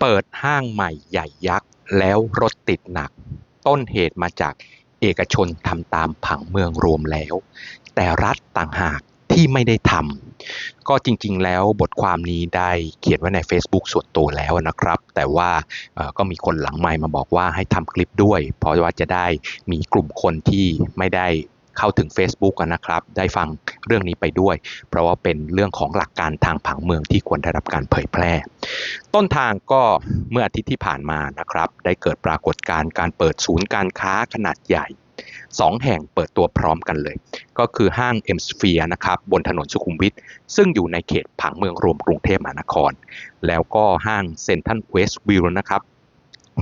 เปิดห้างใหม่ใหญ่ยักษ์แล้วรถติดหนัก ต้นเหตุมาจากเอกชนทำตามผังเมืองรวมแล้ว แต่รัฐต่างหากที่ไม่ได้ทำก็จริงๆ แล้วบทความนี้ได้เขียนไว้ใน Facebook ส่วนตัวแล้วนะครับ แต่ว่าก็มีคนหลังไมค์มาบอกว่าให้ทำคลิปด้วย เพราะว่าจะได้มีกลุ่มคนที่ไม่ได้ เข้าถึง Facebook อะนะครับ ได้ฟังเรื่องนี้ไปด้วย เพราะว่าเป็นเรื่องของหลักการทางผังเมืองที่ควรได้รับการเผยแพร่ ต้นทางก็เมื่ออาทิตย์ที่ผ่านมานะครับ ได้เกิดปรากฏการณ์การเปิดศูนย์การค้าขนาดใหญ่สองแห่งเปิดตัวพร้อมกันเลย ก็คือห้างเอ็มสเฟียนะครับบนถนนสุขุมวิทซึ่งอยู่ในเขตผังเมืองรวมกรุงเทพมหานคร แล้วก็ห้างเซ็นทรัลเวสต์วิวนะครับ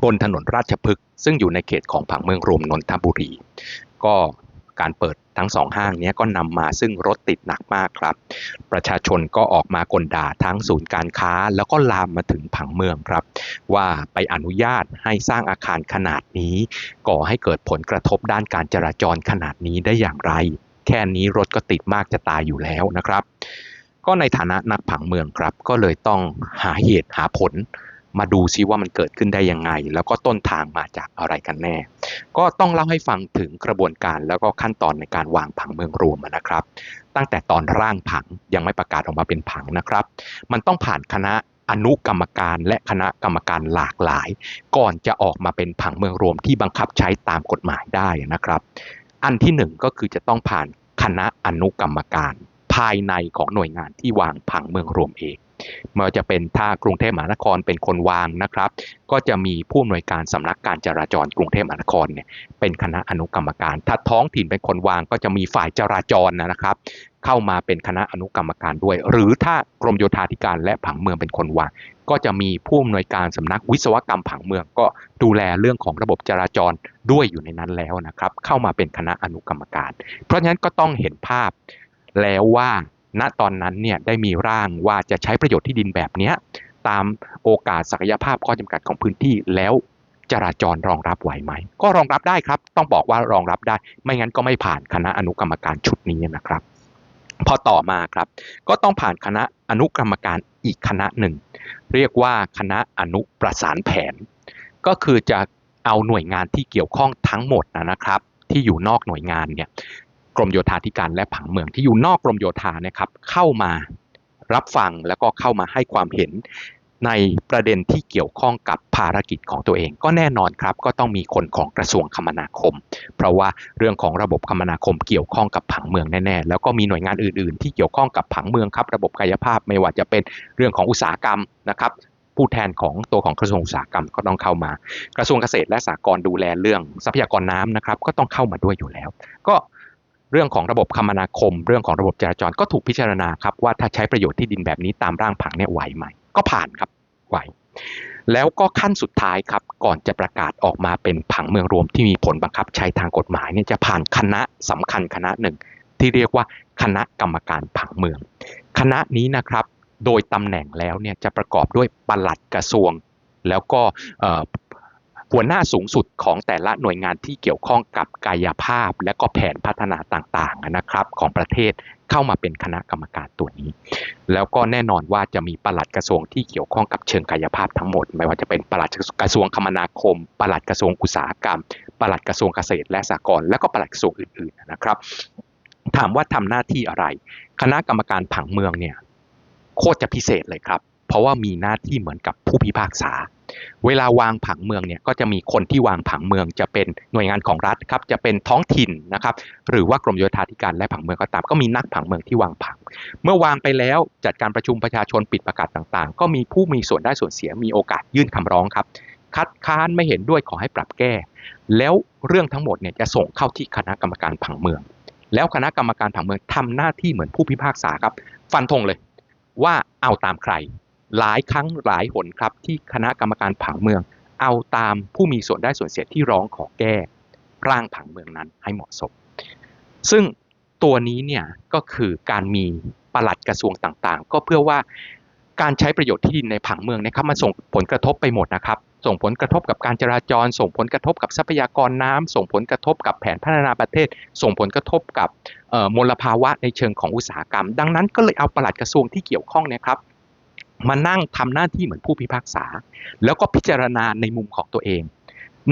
บนถนนราชพฤกษ์ซึ่งอยู่ในเขตของผังเมืองรวมนนทบุรี ก็ การเปิดทั้งสองห้างนี้ก็นำมาซึ่งรถติดหนักมากครับ ประชาชนก็ออกมากลด่าทั้งศูนย์การค้า แล้วก็ลามมาถึงผังเมืองครับ ว่าไปอนุญาตให้สร้างอาคารขนาดนี้ ก่อให้เกิดผลกระทบด้านการจราจรขนาดนี้ได้อย่างไร แค่นี้รถก็ติดมากจะตายอยู่แล้วนะครับ ก็ในฐานะนักผังเมืองครับ ก็เลยต้องหาเหตุหาผล มาดูซิว่ามันเกิดขึ้นได้ยังไง แล้วก็ต้นทางมาจากอะไรกันแน่ ก็ต้องเล่าให้ฟังถึงกระบวนการแล้วก็ขั้นตอนในการวางผังเมืองรวมนะครับ ตั้งแต่ตอนร่างผังยังไม่ประกาศออกมาเป็นผังนะครับ มันต้องผ่านคณะอนุกรรมการและคณะกรรมการหลากหลาย ก่อนจะออกมาเป็นผังเมืองรวมที่บังคับใช้ตามกฎหมายได้นะครับ อันที่หนึ่งก็คือจะต้องผ่านคณะอนุกรรมการ ภายในของหน่วยงานที่วางผังเมืองรวมเอง ม่ว่าจะเป็นถ้ากรุงเทพมหานครเป็นคนวางนะครับ ก็จะมีผู้อำนวยการสำนักการจราจรกรุงเทพมหานครเนี่ยเป็นคณะอนุกรรมการ ถ้าท้องถิ่นเป็นคนวางก็จะมีฝ่ายจราจรนะครับ เข้ามาเป็นคณะอนุกรรมการด้วย หรือถ้ากรมโยธาธิการและผังเมืองเป็นคนวาง ก็จะมีผู้อำนวยการสำนักวิศวกรรมผังเมือง ก็ดูแลเรื่องของระบบจราจรด้วยอยู่ในนั้นแล้วนะครับ เข้ามาเป็นคณะอนุกรรมการ เพราะฉะนั้นก็ต้องเห็นภาพแล้วว่า ณตอนนั้นเนี่ยได้มีร่างว่าจะใช้ประโยชน์ที่ดินแบบนี้ตามโอกาสศักยภาพข้อจำกัดของพื้นที่แล้วจราจรรองรับไหวไหม ก็รองรับได้ครับ ต้องบอกว่ารองรับได้ ไม่งั้นก็ไม่ผ่านคณะอนุกรรมการชุดนี้นะครับ พอต่อมาครับ ก็ต้องผ่านคณะอนุกรรมการอีกคณะหนึ่ง เรียกว่าคณะอนุประสานแผน ก็คือจะเอาหน่วยงานที่เกี่ยวข้องทั้งหมดนะครับ ที่อยู่นอกหน่วยงานเนี่ย กรมโยธาธิการและผังเมืองที่อยู่นอกกรมโยธาเนี่ยครับเข้ามารับฟังแล้วก็เข้ามาให้ความเห็นในประเด็นที่เกี่ยวข้องกับภารกิจของตัวเอง ก็แน่นอนครับ ก็ต้องมีคนของกระทรวงคมนาคม เพราะว่าเรื่องของระบบคมนาคมเกี่ยวข้องกับผังเมืองแน่ๆแล้วก็มีหน่วยงานอื่นๆ ที่เกี่ยวข้องกับผังเมืองครับ ระบบกายภาพไม่ว่าจะเป็นเรื่องของอุตสาหกรรมนะครับ ผู้แทนของตัวของกระทรวงอุตสาหกรรมก็ต้องเข้ามา กระทรวงเกษตรและสหกรณ์ดูแลเรื่องทรัพยากรน้ำนะครับ ก็ต้องเข้ามาด้วยอยู่แล้ว ก็ เรื่องของระบบคมนาคม เรื่องของระบบจราจรก็ถูกพิจารณาครับว่าถ้าใช้ประโยชน์ที่ดินแบบนี้ตามร่างผังเนี่ยไหวไหม ก็ผ่านครับไหว แล้วก็ขั้นสุดท้ายครับก่อนจะประกาศออกมาเป็นผังเมืองรวมที่มีผลบังคับใช้ทางกฎหมายเนี่ยจะผ่านคณะสำคัญคณะหนึ่ง ที่เรียกว่าคณะกรรมการผังเมือง คณะนี้นะครับโดยตำแหน่งแล้วเนี่ยจะประกอบด้วยปลัดกระทรวง แล้วก็ หัวหน้าสูงสุดของแต่ละหน่วยงานที่เกี่ยวข้องกับกายภาพ และก็แผนพัฒนาต่างๆนะครับ ของประเทศเข้ามาเป็นคณะกรรมการตัวนี้ แล้วก็แน่นอนว่าจะมีปลัดกระทรวงที่เกี่ยวข้องกับเชิงกายภาพทั้งหมด ไม่ว่าจะเป็นปลัดกระทรวงคมนาคม ปลัดกระทรวงอุตสาหกรรม ปลัดกระทรวงเกษตรและสหกรณ์และก็ปลัดกระทรวงอื่นๆนะครับ ถามว่าทำหน้าที่อะไร คณะกรรมการผังเมืองเนี่ยโคตรจะพิเศษเลยครับ เพราะว่ามีหน้าที่เหมือนกับผู้พิพากษา เวลาวางผังเมืองเนี่ยก็จะมีคนที่วางผังเมืองจะเป็นหน่วยงานของรัฐครับจะเป็นท้องถิ่นนะครับหรือว่ากรมโยธาธิการและผังเมืองก็ตามก็มีนักผังเมืองที่วางผัง เมื่อวางไปแล้วจัดการประชุมประชาชนปิดประกาศต่างๆ ก็มีผู้มีส่วนได้ส่วนเสียมีโอกาสยื่นคำร้องครับคัดค้านไม่เห็นด้วยขอให้ปรับแก้ แล้วเรื่องทั้งหมดเนี่ยจะส่งเข้าที่คณะกรรมการผังเมือง แล้วคณะกรรมการผังเมืองทำหน้าที่เหมือนผู้พิพากษาครับ ฟันธงเลยว่าเอาตามใคร หลายครั้งหลายหนครับที่คณะกรรมการผังเมือง เอาตามผู้มีส่วนได้ส่วนเสียที่ร้องขอแก้ร่างผังเมืองนั้นให้เหมาะสม ซึ่งตัวนี้เนี่ยก็คือการมีปลัดกระทรวงต่างๆ ก็เพื่อว่าการใช้ประโยชน์ที่ดินในผังเมืองนะครับมันส่งผลกระทบไปหมดนะครับ ส่งผลกระทบกับการจราจร ส่งผลกระทบกับทรัพยากรน้ำส่งผลกระทบกับแผนพัฒนาประเทศ ส่งผลกระทบกับมลภาวะในเชิงของอุตสาหกรรม ดังนั้นก็เลยเอาปลัดกระทรวงที่เกี่ยวข้องนี่ยครับ มานั่งทำหน้าที่เหมือนผู้พิพากษา แล้วก็พิจารณาในมุมของตัวเอง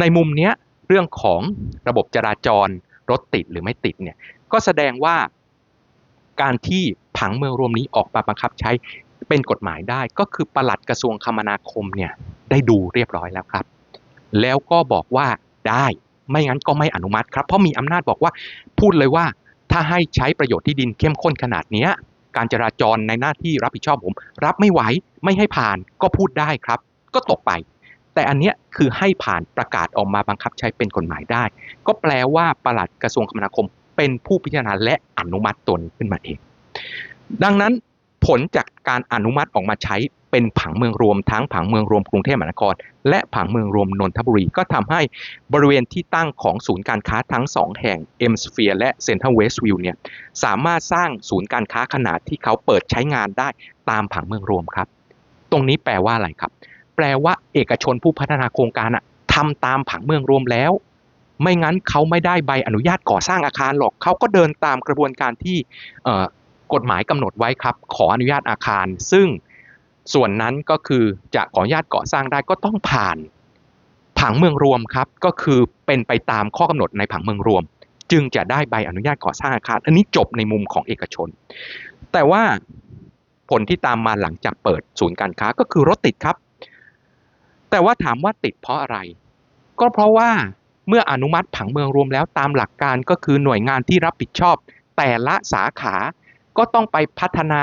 ในมุมเนี้ยเรื่องของระบบจราจรรถติดหรือไม่ติดเนี่ยก็แสดงว่าการที่ผังเมืองรวมนี้ออกมาบังคับใช้เป็นกฎหมายได้ ก็คือปลัดกระทรวงคมนาคมเนี่ยได้ดูเรียบร้อยแล้วครับ แล้วก็บอกว่าได้ไม่งั้นก็ไม่อนุมัติครับ เพราะมีอำนาจบอกว่าพูดเลยว่าถ้าให้ใช้ประโยชน์ที่ดินเข้มข้นขนาดเนี้ย การจราจรในหน้าที่รับผิดชอบผม รับไม่ไหวไม่ให้ผ่านก็พูดได้ครับ ก็ตกไป แต่อันเนี้ยคือให้ผ่านประกาศออกมาบังคับใช้เป็นกฎหมายได้ ก็แปลว่าปลัดกระทรวงคมนาคม เป็นผู้พิจารณาและอนุมัติตนขึ้นมาเอง ดังนั้นผลจากการอนุมัติออกมาใช้ เป็นผังเมืองรวมทั้งผังเมืองรวมกรุงเทพมหานคร และผังเมืองรวมนนทบุรี ก็ทำให้บริเวณที่ตั้งของศูนย์การค้าทั้ง 2 แห่ง M Sphere และ Central Westview เนี่ยสามารถสร้างศูนย์การค้าขนาดที่เขาเปิดใช้งานได้ตามผังเมืองรวมครับ ตรงนี้แปลว่าอะไรครับ แปลว่าเอกชนผู้พัฒนาโครงการอะทำตามผังเมืองรวมแล้ว ไม่งั้นเขาไม่ได้ใบอนุญาตก่อสร้างอาคารหรอกเขาก็เดินตามกระบวนการที่กฎหมายกำหนดไว้ครับ ขออนุญาตอาคาร ซึ่ง ส่วนนั้นก็คือจะขออนุญาตก่อสร้างได้ก็ต้องผ่านผังเมืองรวมครับ ก็คือเป็นไปตามข้อกำหนดในผังเมืองรวม จึงจะได้ใบอนุญาตก่อสร้างอาคาร อันนี้จบในมุมของเอกชน แต่ว่าผลที่ตามมาหลังจากเปิดศูนย์การค้าก็คือรถติดครับ แต่ว่าถามว่าติดเพราะอะไร ก็เพราะว่าเมื่ออนุมัติผังเมืองรวมแล้วตามหลักการก็คือหน่วยงานที่รับผิดชอบ แต่ละสาขาก็ต้องไปพัฒนา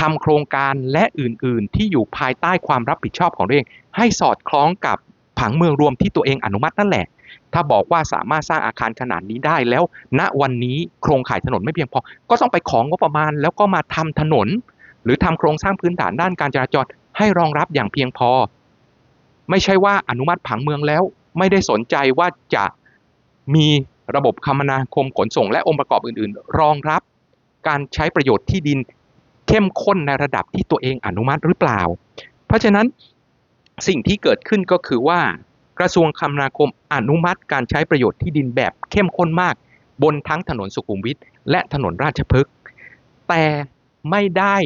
ทำโครงการและอื่นๆ ที่อยู่ภายใต้ความรับผิดชอบของตัวเอง ให้สอดคล้องกับผังเมืองรวมที่ตัวเองอนุมัตินั่นแหละ ถ้าบอกว่าสามารถสร้างอาคารขนาดนี้ได้แล้ว ณวันนี้โครงข่ายถนนไม่เพียงพอ ก็ต้องไปของงบประมาณ แล้วก็มาทำถนน หรือทำโครงสร้างพื้นฐานด้านการจราจรให้รองรับอย่างเพียงพอ ไม่ใช่ว่าอนุมัติผังเมืองแล้ว ไม่ได้สนใจว่าจะมีระบบคมนาคมขนส่ง และองค์ประกอบอื่น ๆ รองรับการใช้ประโยชน์ที่ดิน เข้มข้นในระดับที่ตัวเองอนุมัติหรือเปล่า เพราะฉะนั้นสิ่งที่เกิดขึ้นก็คือว่ากระทรวงคมนาคมอนุมัติการใช้ประโยชน์ที่ดินแบบเข้มข้นมาก บนทั้งถนนสุขุมวิทและถนนราชพฤกษ์แต่ไม่ได้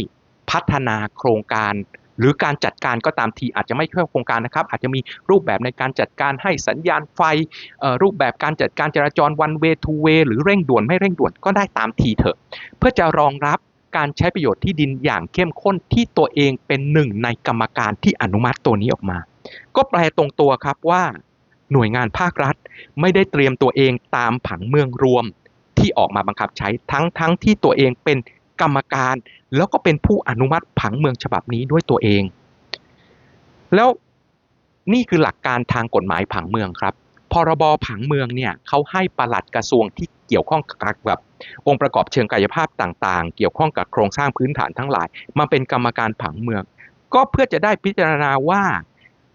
พัฒนาโครงการหรือการจัดการก็ตามทีอาจจะไม่แค่โครงการนะครับ อาจจะมีรูปแบบในการจัดการให้สัญญาณไฟ รูปแบบการจัดการจราจร one way two way หรือเร่งด่วนไม่เร่งด่วนก็ได้ตามทีเถอะ เพื่อจะรองรับ การใช้ประโยชน์ที่ดินอย่างเข้มข้นที่ตัวเองเป็นหนึ่งในกรรมการที่อนุมัติตัวนี้ออกมา ก็แปลตรงตัวครับว่า หน่วยงานภาครัฐ ไม่ได้เตรียมตัวเองตามผังเมืองรวมที่ออกมาบังคับใช้ทั้งทั้งที่ตัวเองเป็นกรรมการ แล้วก็เป็นผู้อนุมัติผังเมืองฉบับนี้ด้วยตัวเอง แล้วนี่คือหลักการทางกฎหมายผังเมืองครับพรบผังเมืองเนี่ยเขาให้ปลัดกระทรวงที่ เกี่ยวข้องกับองค์ประกอบเชิงกายภาพต่างๆ เกี่ยวข้องกับโครงสร้างพื้นฐานทั้งหลาย มาเป็นกรรมการผังเมือง ก็เพื่อจะได้พิจารณาว่า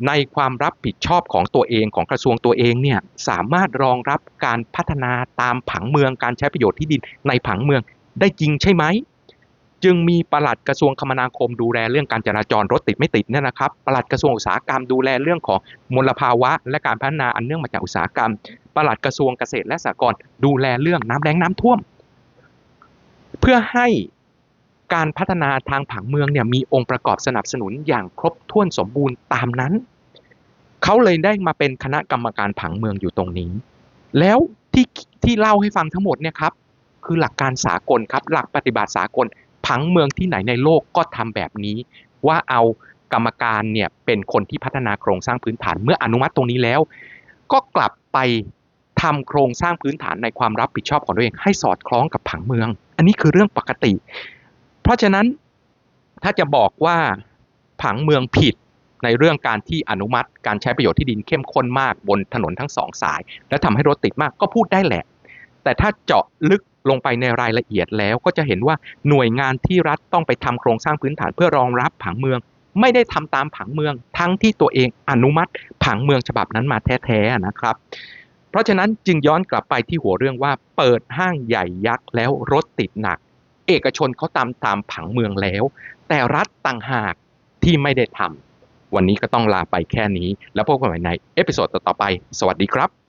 ในความรับผิดชอบของตัวเองของกระทรวงตัวเองเนี่ยสามารถรองรับการพัฒนาตามผังเมือง การใช้ประโยชน์ที่ดินในผังเมืองได้จริงใช่ไหมจึงมีปลัดกระทรวงคมนาคมดูแลเรื่องการจราจรรถติดไม่ติดเนี่ยนะครับปลัดกระทรวงอุตสาหกรรมดูแลเรื่องของมลภาวะ และการพัฒนาอันเนื่องมาจากอุตสาหกรรม ปลัดกระทรวงเกษตรและสหกรณ์ดูแลเรื่องน้ำแรงน้ำท่วม เพื่อให้การพัฒนาทางผังเมืองเนี่ยมีองค์ประกอบสนับสนุนอย่างครบถ้วนสมบูรณ์ตามนั้น เขาเลยได้มาเป็นคณะกรรมการผังเมืองอยู่ตรงนี้ แล้วที่ที่เล่าให้ฟังทั้งหมดเนี่ยครับคือหลักการสากลครับหลักปฏิบัติสากลผังเมืองที่ไหนในโลกก็ทำแบบนี้ ว่าเอากรรมการเนี่ยเป็นคนที่พัฒนาโครงสร้างพื้นฐานเมื่ออนุมัติตรงนี้แล้ว ก็กลับไป ทำโครงสร้างพื้นฐานในความรับผิดชอบของตัวเองให้สอดคล้องกับผังเมือง อันนี้คือเรื่องปกติ เพราะฉะนั้นถ้าจะบอกว่าผังเมืองผิดในเรื่องการที่อนุมัติ การใช้ประโยชน์ที่ดินเข้มข้นมากบนถนนทั้งสองสาย และทำให้รถติดมากก็พูดได้แหละ แต่ถ้าเจาะลึกลงไปในรายละเอียดแล้วก็จะเห็นว่าหน่วยงานที่รัฐต้องไปทำโครงสร้างพื้นฐานเพื่อรองรับผังเมือง ไม่ได้ทำตามผังเมือง ทั้งที่ตัวเองอนุมัติผังเมืองฉบับนั้นมาแท้ๆนะครับ เพราะฉะนั้นจึงย้อนกลับไปที่หัวเรื่องว่าเปิดห้างใหญ่ยักษ์แล้วรถติดหนัก เอกชนเขาตามตามผังเมืองแล้ว แต่รัฐต่างหากที่ไม่ได้ทำวันนี้ก็ต้องลาไปแค่นี้ แล้วพบกันใหม่ในเอพิโซดต่อไป สวัสดีครับ